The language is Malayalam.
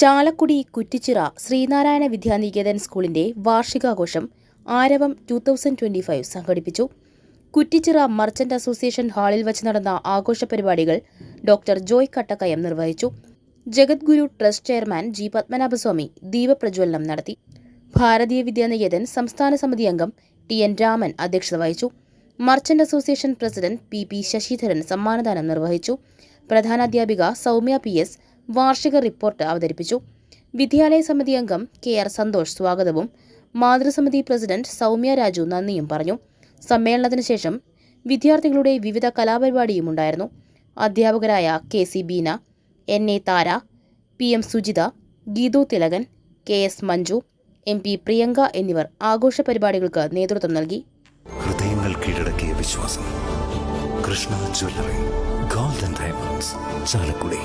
ചാലക്കുടി കുറ്റിച്ചിറ ശ്രീനാരായണ വിദ്യാനികേതൻ സ്കൂളിന്റെ വാർഷികാഘോഷം ആരവം ടു തൗസൻഡ് ട്വന്റി ഫൈവ് സംഘടിപ്പിച്ചു. കുറ്റിച്ചിറ മർച്ചന്റ് അസോസിയേഷൻ ഹാളിൽ വച്ച് നടന്ന ആഘോഷ പരിപാടികൾ ഡോക്ടർ ജോയ് കട്ടക്കയം നിർവഹിച്ചു. Jagadguru trust chairman G Padmanabhaswamy ദീപപ്രജ്വലനം നടത്തി. ഭാരതീയ വിദ്യാനികേതൻ സംസ്ഥാന സമിതി അംഗം ടി എൻ രാമൻ അധ്യക്ഷത വഹിച്ചു. Merchant association president P P Sasidharan സമ്മാനദാനം നിർവഹിച്ചു. പ്രധാനാധ്യാപിക സൗമ്യ പി എസ് വാർഷിക റിപ്പോർട്ട് അവതരിപ്പിച്ചു. വിദ്യാലയ സമിതി അംഗം കെ ആർ സന്തോഷ് സ്വാഗതവും മാതൃസമിതി പ്രസിഡന്റ് സൗമ്യ രാജു നന്ദിയും പറഞ്ഞു. സമ്മേളനത്തിന് ശേഷം വിദ്യാർത്ഥികളുടെ വിവിധ കലാപരിപാടിയും ഉണ്ടായിരുന്നു. അധ്യാപകരായ K C Beena N A Thara P M Sujitha Geethu Thilakan K S Manju M P Priyanka എന്നിവർ ആഘോഷ പരിപാടികൾക്ക് നേതൃത്വം നൽകി. ഹൃദയങ്ങൾ കീഴടക്കിയ വിശ്വാസം. Krishna jewellery golden diamonds Chalakudy.